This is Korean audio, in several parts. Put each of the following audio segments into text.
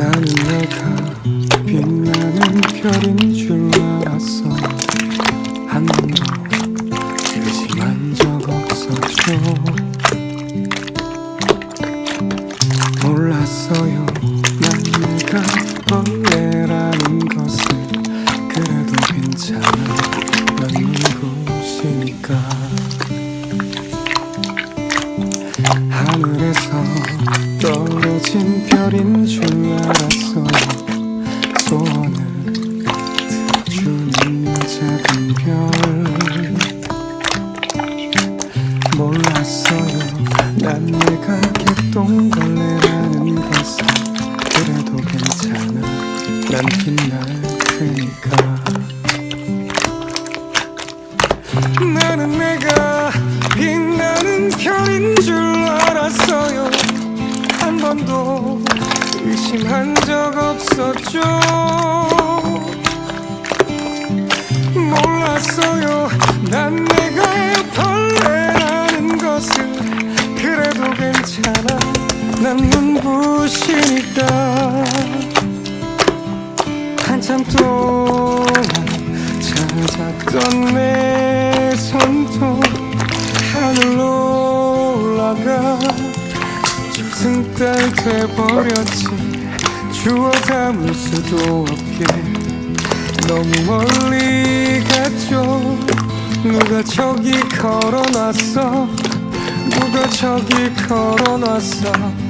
나는 내가 빛나는 별인 줄 알았어. 한번 의심한 적 없었죠. 몰랐어요. 난 내가 개똥벌레라는 것을 그래도 괜찮아. 난 빛날 테니까. 나는 내가 빛나는 별인 줄 알았어요. 한 번도 의심한 적 없었죠 난 눈부시니까 한참 동안 찾았던 내 손톱 하늘로 올라가 저승달 돼버렸지. 주워 담을 수도 없게. 너무 멀리 갔죠. 누가 저기 걸어놨어? 누가 저기 걸어놨어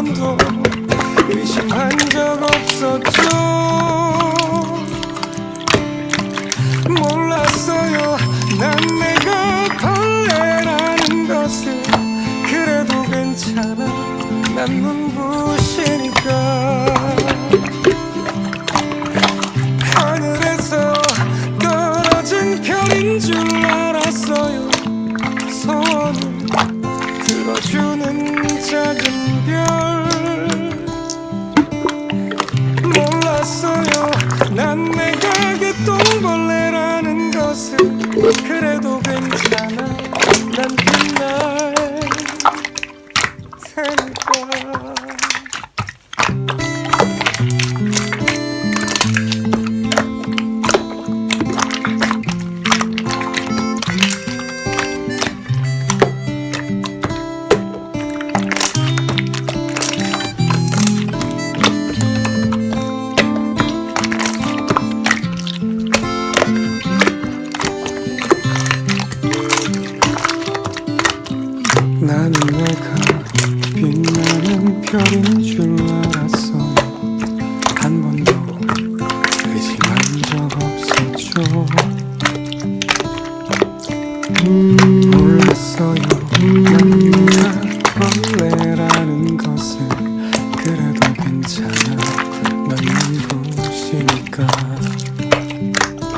번도 의심한 적 없었죠. 몰랐어요. 난 내가 벌레라는 것을. 그래도 괜찮아. 난 눈부시니까. 하늘에서 떨어진 별인 줄 나는 내가 빛나는 별인 줄 알았어. 한 번도 의심한 적 없었죠. 음, 몰랐어요. 남녀가 음, 벌레라는 것을. 그래도 괜찮아.